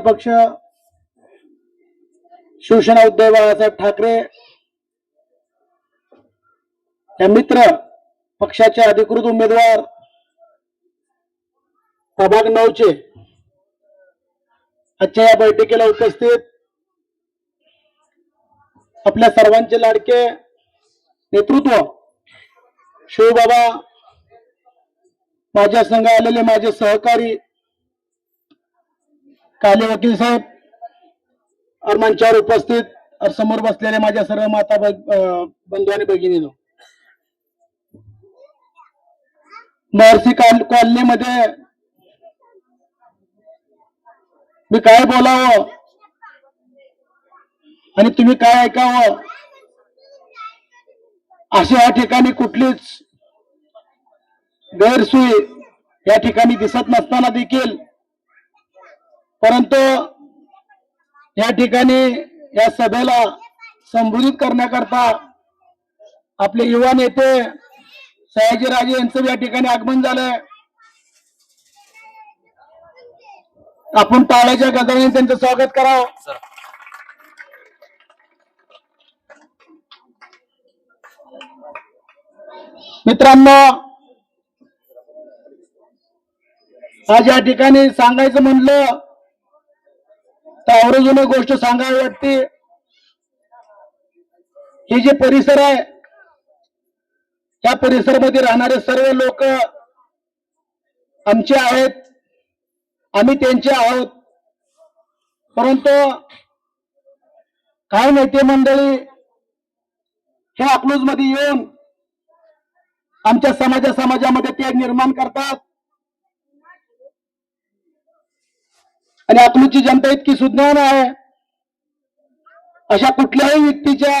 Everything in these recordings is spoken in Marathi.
पक्ष शिवसेना उद्धव बाळासाहेब ठाकरे या मित्र पक्षाचे अधिकृत उमेदवार प्रभाग नऊचे आजच्या या बैठकीला उपस्थित आपल्या सर्वांचे लाडके नेतृत्व शिवबाबा माझ्या संघ आलेले माझे सहकारी काले वकील साहेब और मंचावर उपस्थित और समोर बसलेले माझ्या सर्व माता बंधू आणि भगिनीनो. महर्षी कॉल कॉलनीमध्ये मी काय बोलावं? आणि तुम्ही काय ऐकावं? अशी या ठिकाणी कुठलीच गैरसोय या ठिकाणी दिसत नसताना देखील परंतु या ठिकाणी या सभेला संबोधित करण्याकरता आपले युवा नेते सयाजीराजे यांचं या ठिकाणी आगमन झालंय. आपण टाळ्याच्या गजराने त्यांचं स्वागत करावं मित्रांनो आज या ठिकाणी सांगायचं म्हणलं तर आवर्जून एक गोष्ट सांगावी वाटते. हे जे परिसर आहे या परिसरामध्ये राहणारे सर्व लोक आमचे आहेत. आम्ही त्यांचे आहोत. परंतु काही नेते मंडळी हे अकलूजमध्ये येऊन आमच्या समाजा समाजामध्ये ते निर्माण करतात. आणि अकलूजची जनता इतकी सुज्ञान आहे. अशा कुठल्याही व्यक्तीच्या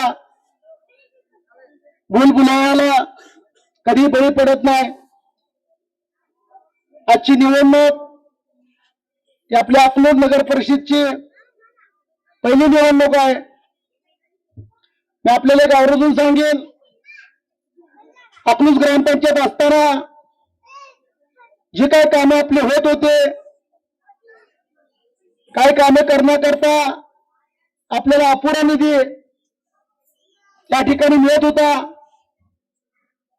भूलभुलायाला कधी बळी पडत नाही. आजची निवडणूक ही आपल्या अकलूज नगर परिषदची पहिली निवडणूक आहे. मी आपल्याला एक आवर्जून सांगेन अकलूज ग्रामपंचायत असताना जे काही कामं आपले होत होते काय कामे करण्याकरता आपल्याला अपुरा निधी त्या ठिकाणी मिळत होता.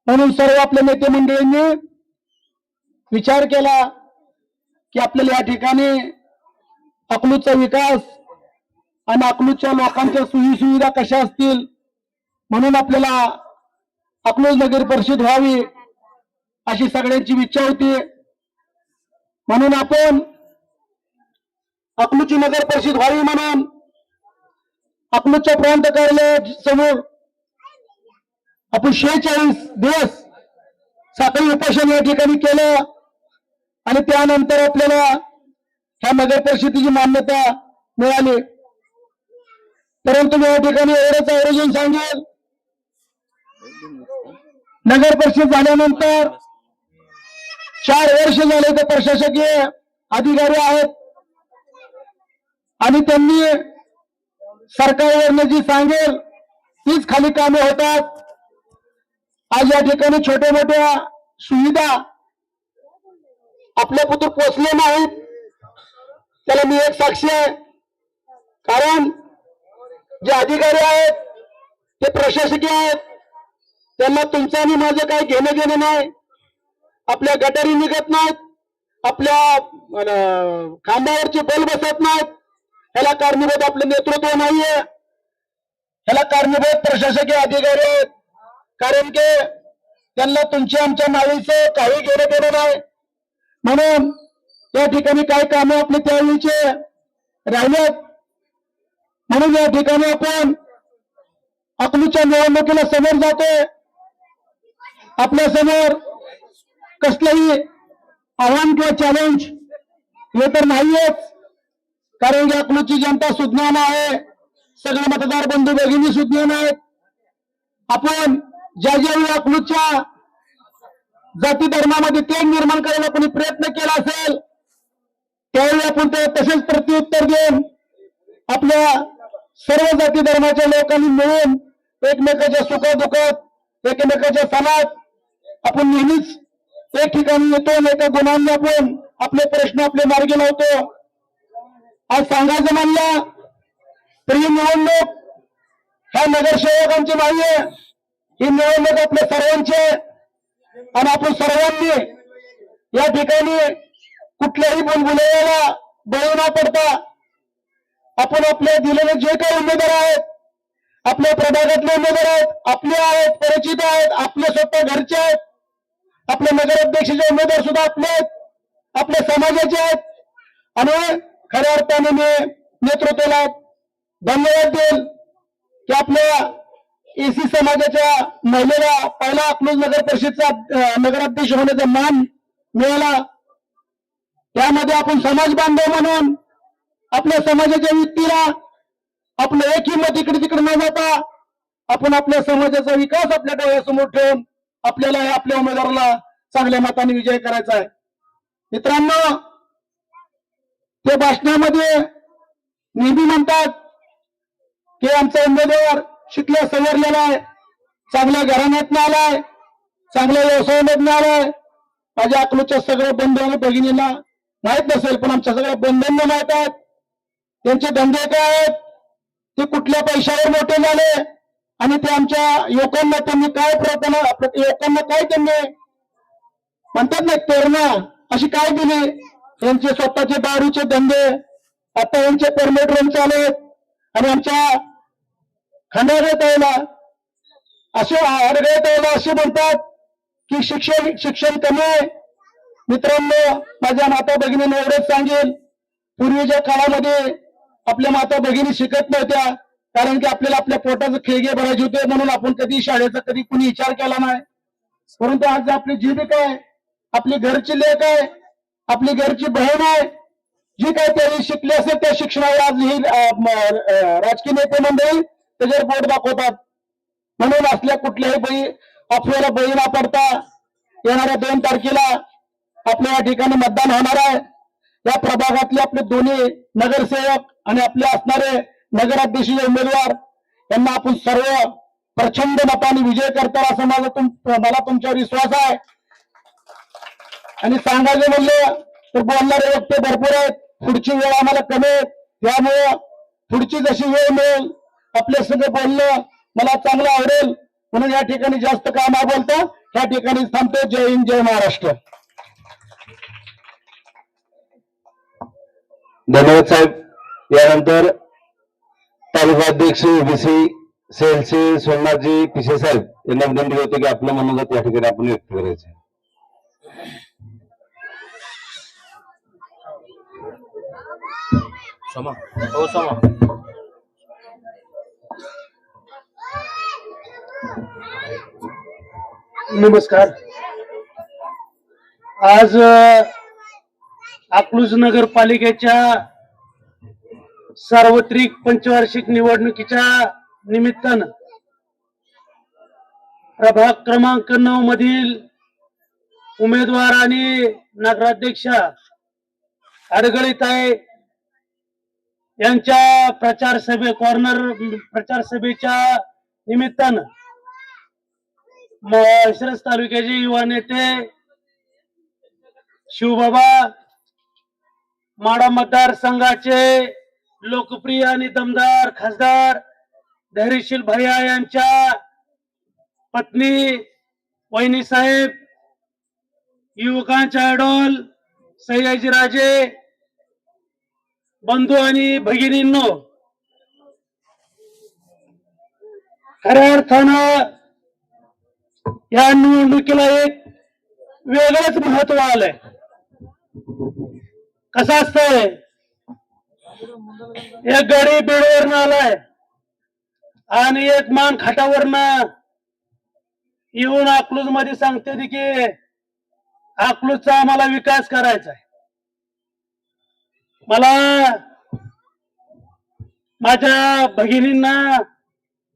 म्हणून सर्व आपल्या नेते मंडळींनी विचार केला की आपल्याला या ठिकाणी अकलूजचा विकास आणि अकलूजच्या लोकांच्या सोयी सुविधा कशा असतील म्हणून आपल्याला अकलूज नगर परिषद व्हावी अशी सगळ्यांची इच्छा होती. म्हणून आपण अकलूची नगर परिषद व्हावी म्हणून अकलूजच्या प्रांत कार्यालय समोर आपण शेहेचाळीस दिवस साखळी उपोषण या ठिकाणी केलं आणि त्यानंतर आपल्याला ह्या नगर परिषदेची मान्यता मिळाली. परंतु मी या ठिकाणी एवढंच आयोजन सांगेल नगर परिषद झाल्यानंतर चार वर्ष झाले ते प्रशासकीय अधिकारी आहेत. आणि त्यांनी सरकारवरनं जी सांगेल तीच खाली कामे होतात. आज या ठिकाणी छोट्या मोठ्या सुविधा आपल्या पुत्र पोचले नाहीत. त्याला मी एक साक्षी आहे. कारण जे अधिकारी आहेत ते प्रशासकीय आहेत. त्यांना तुमचं आणि माझं काही घेणं देणं नाही. आपल्या गटारी निघत नाहीत. आपल्या खांबावरचे बल बसत नाहीत. ह्याला कारणीभूत आपलं नेतृत्व नाहीये. ह्याला कारणीभूत प्रशासकीय अधिकारी आहेत. कारण की त्यांना तुमची आमच्या नावीचं काही घेणं देणं नाही. म्हणून या ठिकाणी काही कामं आपले त्यावेळीचे राहिलेत. म्हणून या ठिकाणी आपण अकलूच्या निवडणुकीला समोर जातोय आपल्यासमोर कसलंही आव्हान किंवा चॅलेंज हे तर नाहीयेच. कारण की अकलूची जनता सुज्ञान आहे सगळे मतदार बंधू भगिनी सुज्ञान आहेत. आपण ज्या ज्यावेळी अकलूच्या जाती धर्मामध्ये तेल निर्माण करायला कोणी प्रयत्न केला असेल त्यावेळी आपण ते तसेच प्रत्युत्तर देऊन आपल्या सर्व जाती धर्माच्या लोकांनी मिळून एकमेकाच्या सुखदुखत एकमेकाच्या सणात आपण नेहमीच एक ठिकाणी येतो एका गुणांनी आपण आपले प्रश्न आपले मार्गी लावतो. आज सांगायचं म्हणलं तर ही निवडणूक ह्या नगरसेवकांची नाहीये ही निवडणूक आपल्या सर्वांची आहे. आणि आपण सर्वांनी या ठिकाणी कुठल्याही बोलबुलाला बळी न पडता आपण आपल्या दिलेले जे काही उमेदवार आहेत आपल्या प्रभागातले उमेदवार आहेत आपले आहेत परिचित आहेत आपले स्वतः घरचे आहेत आपले नगराध्यक्षाचे उमेदवार सुद्धा आपले आहेत आपल्या समाजाचे आहेत आणि खऱ्या अर्थाने मी नेतृत्वाला धन्यवाद देईल की आपल्या एसी समाजाच्या महिलेला पहिला अकलूज नगर परिषदचा नगराध्यक्ष होण्याचा मान मिळाला. त्यामध्ये आपण समाज बांधव म्हणून आपल्या समाजाच्या व्यक्तीला आपलं एकही मत इकडे तिकडे न जाता आपण आपल्या समाजाचा विकास आपल्या डोळ्यासमोर ठेवून आपल्याला आपल्या उमेदवाराला चांगल्या मताने विजय करायचा आहे. मित्रांनो ते भाषणामध्ये नेहमी म्हणतात की आमचा उमेदवार शिकल्या सवरलेला आहे. चांगल्या घराण्यातनं आलाय. चांगल्या व्यवसायामधनं आलाय. माझ्या अकलूच्या सगळ्या बंधू भगिनींना माहीत नसेल पण आमच्या सगळ्या बंधूंना माहीत आहेत त्यांचे धंदे काय आहेत? ते कुठल्या पैशावर मोठे झाले? आणि ते आमच्या युवकांना त्यांनी काय प्रयत्न युवकांना काय त्यांनी? म्हणतात ना प्रेरणा अशी काय दिली? यांचे स्वतःचे दारूचे धंदे आता यांचे परमेट रूम चालू आहेत. आणि आमच्या खंडागळ ताईला असे आडगळ ताईला असे म्हणतात की शिक्षण शिक्षण कमी आहे. मित्रांनो माझ्या माता भगिनीने एवढंच सांगेल पूर्वीच्या काळामध्ये आपल्या माता भगिनी शिकत नव्हत्या कारण की आपल्याला आपल्या पोटाचं खेळगे भरायचे होते म्हणून आपण कधी शाळेचा कधी कुणी विचार केला नाही. परंतु आज आपली जीविका आहे आपली घरची लेख आहे आपली घरची बहीण आहे जी काही त्यांनी शिकली असेल त्या शिक्षणावर आज ही राजकीय नेते मंडळी त्याच्यावर बोट दाखवतात. म्हणून असल्या कुठल्याही बळी अफवेला बळी न पडता येणाऱ्या दोन तारखेला आपल्या या ठिकाणी मतदान होणार आहे. या प्रभागातले आपले दोन्ही नगरसेवक आणि आपले असणारे नगराध्यक्ष उमेदवार यांना आपण सर्व प्रचंड मताने विजय करताना असं माझा तुम मला तुमच्यावर विश्वास आहे. आणि सांगायचं म्हणलं तर बोलणारे व्यक्ती भरपूर आहेत. पुढची वेळ आम्हाला कमी आहे. त्यामुळं पुढची जशी वेळ मिळेल आपल्या सगळं बोलणं मला चांगलं आवडेल. म्हणून या ठिकाणी जास्त काम न बोलता या ठिकाणी थांबतो. जय हिंद जय महाराष्ट्र. धन्यवाद साहेब. यानंतर तालुका अध्यक्ष ओबीसी सेलचे सोमनाथजी पिसे साहेब यांना विनंती करतो की आपलं मनोगत या ठिकाणी आपण व्यक्त करायचं आहे. हो नमस्कार आज अकलूज नगरपालिकेच्या सार्वत्रिक पंचवार्षिक निवडणुकीच्या निमित्तानं प्रभाग क्रमांक नऊ मधील उमेदवार आणि नगराध्यक्ष आहे यांच्या प्रचार सभे कॉर्नर प्रचार सभेच्या निमित्तानं शिरस तालुक्याचे युवा नेते शिवबाबा माडा मतदारसंघाचे लोकप्रिय आणि दमदार खासदार धैर्यशील भैया यांच्या पत्नी वहिनी साहेब युवकांच्या आयडॉल सयाजी राजे बंधू आणि भगिनींनो खऱ्या अर्थानं या निवडणुकीला एक वेगळंच महत्त्व आलंय. कसं असतंय? एक गाडी बेडवरनं आलाय आणि एक मान खाटावरनं येऊन अकलूजमध्ये सांगते की अकलूजचा आम्हाला विकास करायचा आहे मला माझ्या भगिनींना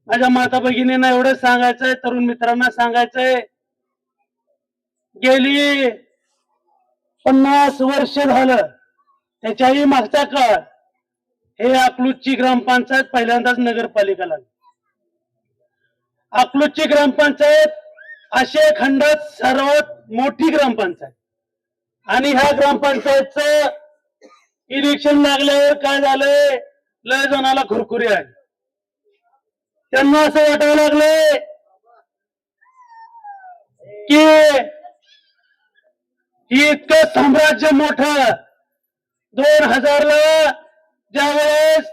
माझ्या माता भगिनींना एवढंच सांगायचंय तरुण मित्रांना सांगायचंय. गेली पन्नास वर्ष झालं. त्याच्याही मागचा काळ. हे अकलूजची ग्रामपंचायत पहिल्यांदाच नगरपालिका लागली अकलूजची ग्रामपंचायत आशिया खंडात सर्वात मोठी ग्रामपंचायत. आणि ह्या ग्रामपंचायतचं इलेक्शन लागल्यावर काय झालंय? लय जणाला खुरखुरी आहे त्यांना असं वाटायला लागलंय की ही इतकं साम्राज्य मोठ दोन हजारला ज्यावेळेस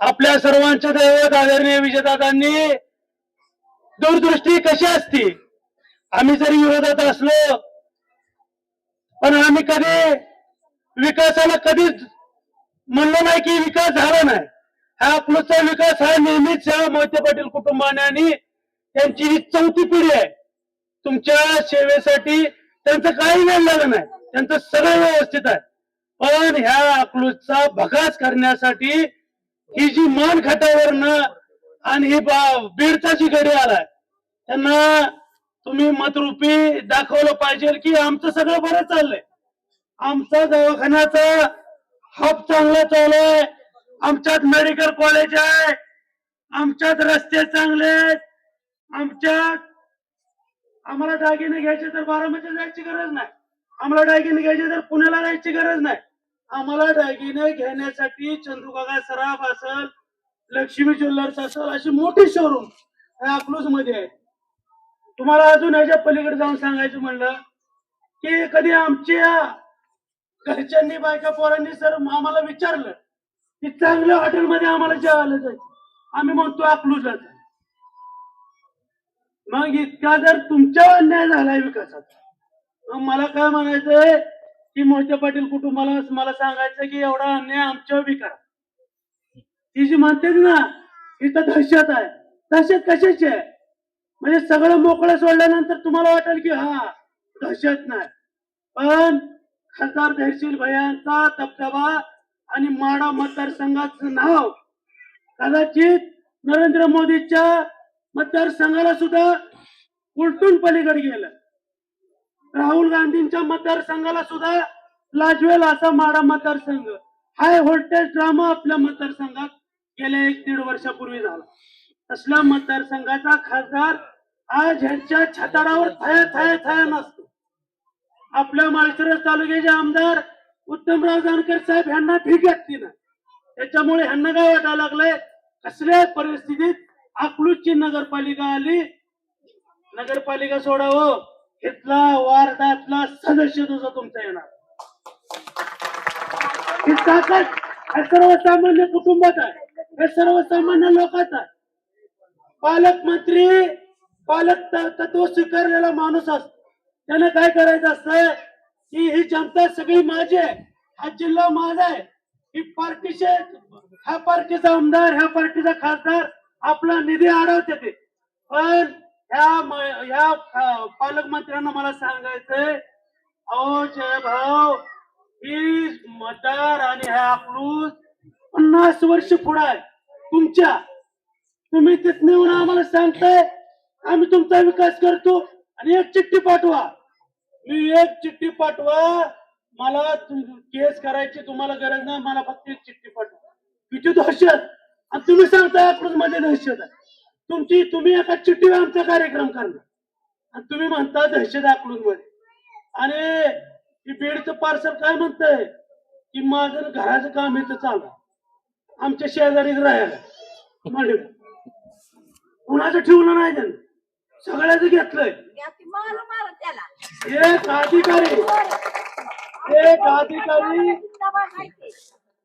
आपल्या सर्वांच्या दैवत आदरणीय विजयदादांनी दूरदृष्टी कशी असते? आम्ही जरी विरोधात असलो पण आम्ही कधी विकासाला कधीच म्हणलं नाही की विकास झाला नाही. हा आपलाचा विकास हा नेहमीच या मोहिते पाटील कुटुंबाने आणि त्यांची ही चौथी पिढी आहे. तुमच्या सेवेसाठी त्यांचं काही वेळ लागलं नाही. त्यांचं सगळं व्यवस्थित आहे. पण ह्या अकलूजचा भगास करण्यासाठी ही जी मान खात्यावरनं आणि ही बा- बीडचा जी गडी आलाय त्यांना तुम्ही मतरूपी दाखवलं पाहिजे की आमचं सगळं बरं चाललंय. आमचा दवाखान्याचा हब चांगला चालू आहे. आमच्यात मेडिकल कॉलेज आहे. आमच्यात रस्ते चांगले आहेत. आमच्यात आम्हाला दागिने घ्यायचे तर बारामती जायची गरज नाही. आम्हाला दागिने घ्यायचे तर पुण्याला जायची गरज नाही. आम्हाला दागिने घेण्यासाठी चंद्रुकागा सराफ असेल लक्ष्मी ज्वेलर्स असेल अशी मोठी शोरूम अकलूजमध्ये आहे. तुम्हाला अजून याच्या पलीकडे जाऊन सांगायचं म्हणलं की कधी आमच्या घरच्यांनी बायका पोरांनी सर आम्हाला विचारलं की चांगल्या हॉटेलमध्ये आम्हाला जेवायला जायचं. आम्ही म्हणतो अकलूजला जायचं मग इतका जर तुमच्यावर अन्याय झालाय विकासाचा मग मला काय म्हणायचंय की मोहिते पाटील कुटुंबाला मला सांगायचं की एवढा अन्याय आमच्यावर विकास ती जी म्हणते ना इथं दहशत आहे. दहशत कशाची आहे? म्हणजे सगळं मोकळं सोडल्यानंतर तुम्हाला वाटेल की हा दहशत नाही. पण खासदार धैर्यशील भयांचा दबदबा आणि माडा मतदारसंघाचं नाव. कदाचित नरेंद्र मोदीच्या मतदारसंघाला सुद्धा उलटून पलीकडे गेलं. राहुल गांधींच्या मतदारसंघाला सुद्धा लाजवेल असा माडा मतदारसंघ. हाय व्होल्टेज ड्रामा आपल्या मतदारसंघात गेल्या एक दीड वर्षापूर्वी झाला. तसल्या मतदारसंघाचा खासदार आज ह्यांच्या छताडावर थया थया थया नसतो. आपल्या माळशिरस तालुक्याचे आमदार उत्तमराव जानकर साहेब ह्यांना ठीक वाटते ना त्याच्यामुळे ह्यांना काय वाटायला लागलंय? कसल्या परिस्थितीत अकलूजची नगरपालिका आली. नगरपालिका सोडावं. इथला वार्डातला सदस्य तुझा तुमचा येणार. ही ताकद हे सर्वसामान्य कुटुंबात आहे. हे सर्वसामान्य लोकात आहे. पालकमंत्री पालक तत्व स्वीकारलेला माणूस असतो. त्याने काय करायचं असतं की ही जनता सगळी माझी आहे. हा जिल्हा माझा आहे. ही पार्टीचे ह्या पार्टीचा आमदार ह्या पार्टीचा खासदार आपला निधी अडवते ते. पण ह्या ह्या पालकमंत्र्यांना मला सांगायचंय अहो जय भाऊ ही मतदार आणि ह्या आपलूस पन्नास वर्ष पुढे आहे. तुमच्या तुम्ही तिथून येऊन आम्हाला सांगताय आम्ही तुमचा विकास करतो आणि एक चिठ्ठी पाठवा. मी एक चिठ्ठी पाठवा. मला केस करायची तुम्हाला गरज नाही मला फक्त एक चिठ्ठी पाठवा. किती दहशत? आणि तुम्ही सांगता अकलूजमध्ये दहशत आहे. तुमची तुम्ही एका चिठ्ठीवर आमचा कार्यक्रम करणार. आणि तुम्ही म्हणता दहशत आकडून मध्ये आणि ही बीडचं पार्सल काय म्हणतंय? की माझं घराचं काम इथं चालू आमच्या शेजारीच राहायला. मांडव कुणाचं ठेवलं नाही त्यांनी? सगळ्याचं घेतलंय. त्याला. एक अधिकारी एक अधिकारी.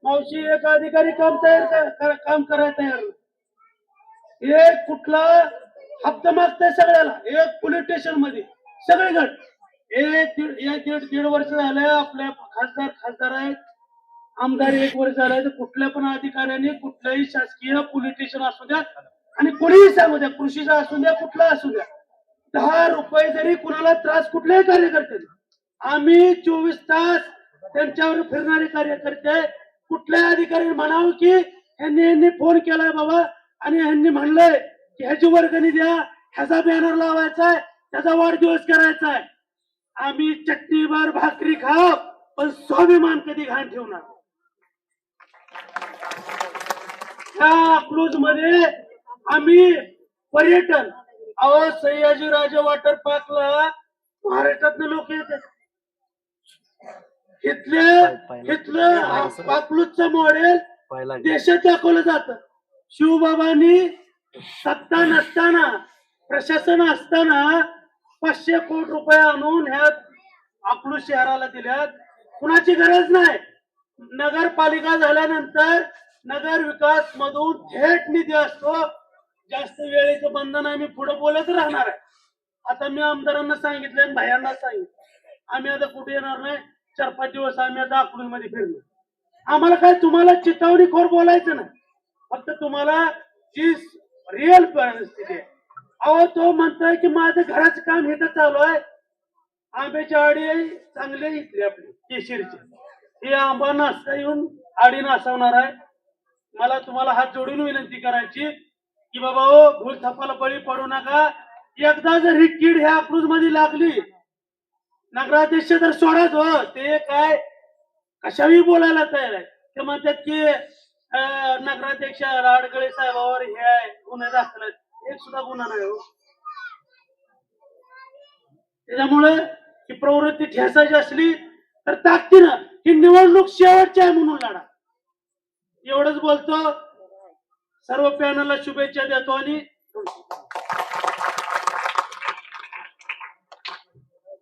मावशी एक अधिकारी काम तयार कर- काम करायला तयार नाही. एक कुठला हप्ता मागताय सगळ्याला एक पोलीस स्टेशनमध्ये सगळेजण एक दीड एक दीड दीड वर्ष झालंय आपल्या खासदार खासदार आहेत. आमदार एक वर्ष झालंय तर कुठल्या पण अधिकाऱ्याने कुठल्याही शासकीय पोलीस स्टेशन असू द्या आणि कोणीही सांगू द्या कृषीचा असू द्या कुठला असू द्या. दहा रुपये जरी कुणाला त्रास कुठल्याही कार्यकर्त्यांना आम्ही चोवीस तास त्यांच्यावर फिरणारे कार्यकर्ते आहे. कुठल्याही अधिकारी म्हणावं की यांनी यांनी फोन केलाय बाबा आणि यांनी म्हणलंय की ह्याची वर्गणी द्या ह्याचा बॅनर लावायचा आहे त्याचा वाढदिवस करायचा आहे आम्ही चटणीवर भाकरी खाव पण स्वाभिमान कधी घाण ठेवणार त्या अकलूजमध्ये आम्ही पर्यटन अहो सयाजीराजे वॉटर पार्कला महाराष्ट्रातले लोक येतात. इथले इथलं अकलूजचं मॉडेल देशात दाखवलं जात. शिवबाबांनी सत्ता नसताना प्रशासन असताना पाचशे कोटी रुपये आणून ह्या आपलू शहराला दिल्यात. कुणाची गरज नाही. नगरपालिका झाल्यानंतर नगर विकास मधून थेट निधी असतो. जास्त वेळेचं बंधन आम्ही पुढे बोलत राहणार. आहे आता मी आमदारांना सांगितलं आणि भायांना सांगितलं. आम्ही आता कुठे येणार नाही? चार पाच दिवस आम्ही आता अकलूजमध्ये फिरलो. आम्हाला काय तुम्हाला चितावणी खोर बोलायचं नाही. फक्त तुम्हाला जी रिअल परिस्थिती आहे. अहो तो म्हणतोय की माझं घराचं काम इथं चालू आहे. आंब्याची आडी चांगले चांगली इथली आपली केशरीची. आंबा नाचता येऊन आडी नासवणार आहे. मला तुम्हाला हात जोडून विनंती करायची की बाबा हो भूल थप्पाला बळी पडू नका. एकदा जर ही कीड ह्या अकलूजमध्ये लागली नगराध्यक्ष तर सोडाच हो ते काय कशाही बोलायला तयार आहे? ते म्हणतात की अं, नगराध्यक्ष राडगळे साहेबावर हे आहे गुन्हे दाखल एक सुद्धा गुन्हा नाही हो. त्याच्यामुळे ही प्रवृत्ती ठेसायची असली तर ताकदीनं ही निवडणूक शेवटची आहे म्हणून लढा. एवढंच बोलतो. सर्व पॅनलला शुभेच्छा देतो आणि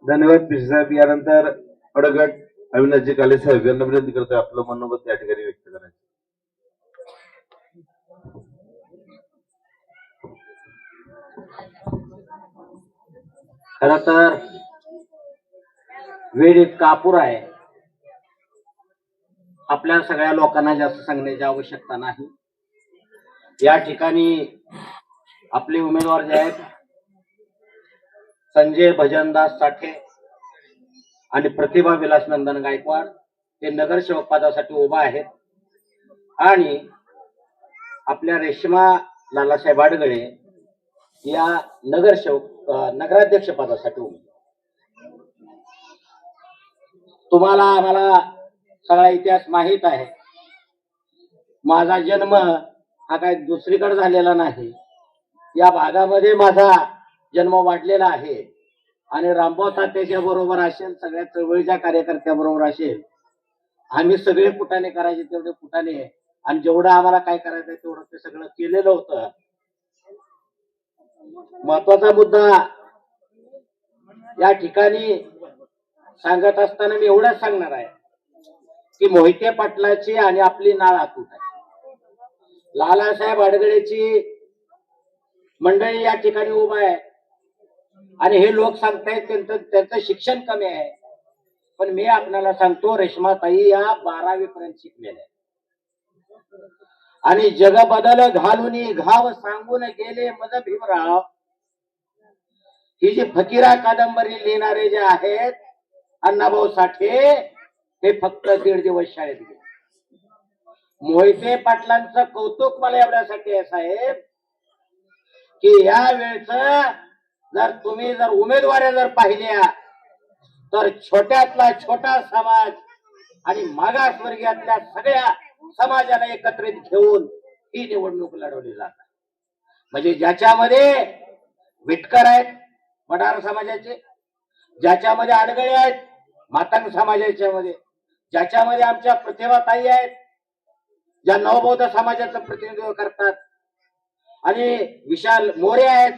धन्यवाद पिशे साहेब. यानंतर अडगट अविनाशजी काले साहेब यांना विनंती करतोय आपलं मनोगत या ठिकाणी व्यक्त करायचं. खर तर वेळ इतका अपुरा आहे. आपल्या सगळ्या लोकांना जास्त सांगण्याची आवश्यकता नाही. या ठिकाणी आपले उमेदवार जे आहेत संजय भजनदास साठे आणि प्रतिभा विलास नंदन गायकवाड हे नगरसेवक पदासाठी उभा आहेत. आणि आपल्या रेश्मा लालासाहेब आडगळे या नगरसेवक नगराध्यक्ष पदासाठी उभे तुम्हाला आम्हाला सगळा इतिहास माहीत आहे. माझा जन्म हा काय दुसरीकडे झालेला नाही. या भागामध्ये माझा जन्म वाढलेला आहे. आणि रामभाऊ तात्याच्या बरोबर असेल सगळ्या चळवळीच्या कार्यकर्त्या बरोबर असेल आम्ही सगळे कुटाने करायचे तेवढे कुटाने आणि जेवढं आम्हाला काय करायचं तेवढं ते सगळं केलेलं होतं. महत्त्वाचा मुद्दा या ठिकाणी सांगत असताना मी एवढंच सांगणार आहे की मोहिते पाटलाची आणि आपली नाळ आतूट आहे. लालासाहेब अडगळेची मंडळी या ठिकाणी उभा आहे. आणि हे लोक सांगतायत त्यांचं त्यांचं शिक्षण कमी आहे. पण मी आपल्याला सांगतो रेश्माताई या बारावी पर्यंत शिकलेल्या आणि जग बदल घालून घाव सांगून गेले मज भीमराव. ही जी फकीरा कादंबरी लिहिणारे जे आहेत अण्णाभाऊ साठे हे फक्त दीड दिवस शाळेत गेले. मोहिते पाटलांचं कौतुक मला एवढ्यासाठी आहे साहेब की या वेळच जर तुम्ही जर उमेदवाऱ्या जर पाहिल्या तर छोट्यातला छोटा समाज आणि मागासवर्गीयातल्या सगळ्या समाजाला एकत्रित घेऊन ही निवडणूक लढवली जातात म्हणजे ज्याच्यामध्ये विटकर आहेत मडार समाजाचे ज्याच्यामध्ये आडगळे आहेत मातंग समाजाच्या मध्ये ज्याच्यामध्ये आमच्या प्रतिभाताई आहेत ज्या नवबौद्ध समाजाचं प्रतिनिधित्व करतात. आणि विशाल मोरे आहेत.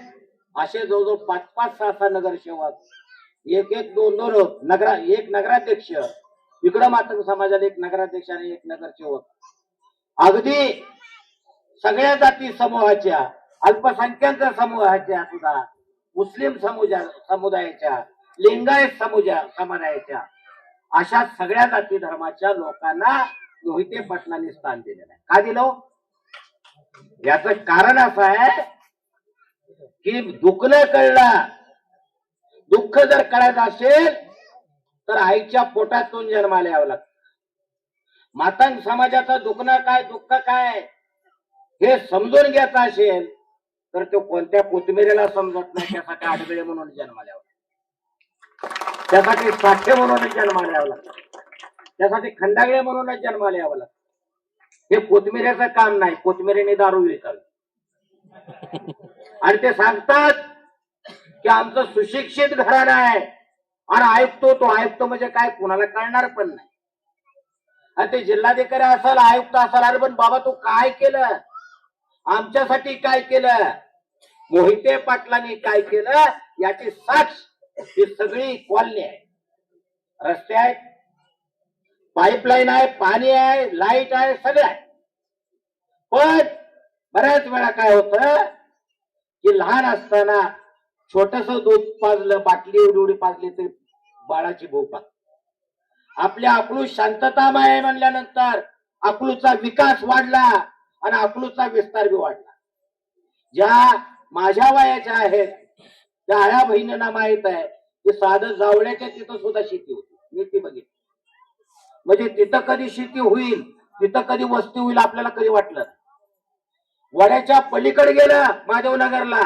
असे जवळजवळ पाच पाच सहा सहा नगरसेवक एक एक दोन दोन नगरा एक नगराध्यक्ष. इकडं मात्र समाजाला एक नगराध्यक्ष आणि एक नगरसेवक अगदी सगळ्या जाती समूहाच्या अल्पसंख्याक समूहाच्या सुद्धा मुस्लिम समुजा समुदायाच्या लिंगायत समुजा समुदायाच्या अशा सगळ्या जाती धर्माच्या लोकांना मोहिते पाटलांनी स्थान दिलेलं आहे. का दिलं हो? याच कारण असं आहे की दुखलं कळलं. दुःख जर कळायचं असेल तर आईच्या पोटातून जन्माला यावं लागतं. मातांग समाजाचं दुखणं काय दुःख काय हे समजून घ्यायचं असेल तर तो कोणत्या कोथमिरीला समजत नाही त्यासाठी आडगळे म्हणून जन्माला यावं लागतं. त्यासाठी साठे म्हणून जन्माला यावं लागतं. त्यासाठी खंडागळ्या म्हणूनच जन्माला यावं लागतं हे कोथमिऱ्याचं काम नाही कोथमिरीने दारू विकावी आणि ते सांगतात की आमचं सुशिक्षित घराणं आहे. आणि आयुक्त तो आयुक्त म्हणजे काय कुणाला कळणार पण नाही. आणि ते जिल्हाधिकारी असाल आयुक्त असाल अरे पण बाबा तू काय केलं? आमच्यासाठी काय केलं? मोहिते पाटलांनी काय केलं? याची साक्ष ही सगळी कॉलनी आहे. रस्ते आहेत पाईपलाईन आहे पाणी आहे लाइट आहे सगळं आहे. पण बऱ्याच वेळा काय होत की लहान असताना छोटस दूध पाजलं बाटली एवढी एवढी पाजली तरी बाळाची भूक लागते. आपल्या अकलू शांततामय म्हणल्यानंतर अकलूचा विकास वाढला आणि अकलूचा विस्तार बी वाढला. ज्या माझ्या वयाच्या आहेत त्या आया बहिणींना माहीत आहे की साधं जावळ्याच्या तिथं सुद्धा शेती होती. मी ती बघितली. म्हणजे तिथं कधी शेती होईल तिथं कधी वस्ती होईल आपल्याला कधी वाटलं? वड्याच्या पलीकडे गेलं माधवनगरला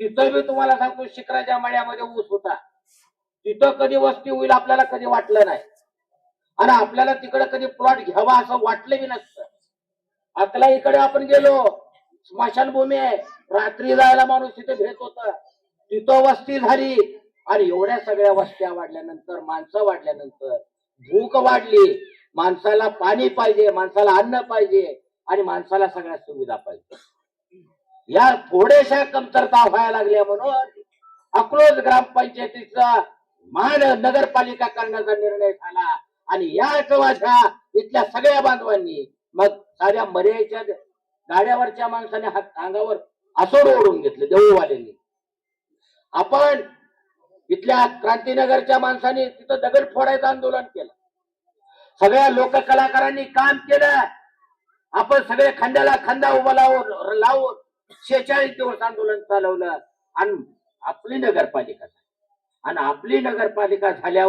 तिथं मी तुम्हाला सांगतो शिखराच्या मळ्यामध्ये ऊस होता. तिथं कधी वस्ती होईल आपल्याला कधी वाटलं नाही. आणि आपल्याला तिकडे कधी प्लॉट घ्यावा असं वाटलं बी नसतं. आतला इकडे आपण गेलो स्मशानभूमी आहे. रात्री जायला माणूस तिथे भेट होत. तिथं वस्ती झाली. आणि एवढ्या सगळ्या वस्त्या वाढल्यानंतर माणसं वाढल्यानंतर भूक वाढली माणसाला पाणी पाहिजे माणसाला अन्न पाहिजे आणि माणसाला सगळ्या सुविधा पाहिजे. या थोड्याशा कमतरता व्हायला लागल्या म्हणून अकलोज ग्रामपंचायतीचा महान नगरपालिका करण्याचा निर्णय झाला. आणि याच माझ्या इथल्या सगळ्या बांधवांनी मग साऱ्या मर्याच्या गाड्यावरच्या माणसाने हात अंगावर असोड ओढून घेतले देऊवाल्यांनी आपण इथल्या क्रांतीनगरच्या माणसाने तिथं दगड फोडायचं आंदोलन केलं. सगळ्या लोक कलाकारांनी काम केलं. आपण सगळे खांद्याला खांदा उभा लावून लावून शेहेचाळीस दिवस आंदोलन चालवलं. आणि आपली नगरपालिका झाली. आणि आपली नगरपालिका झाल्यावर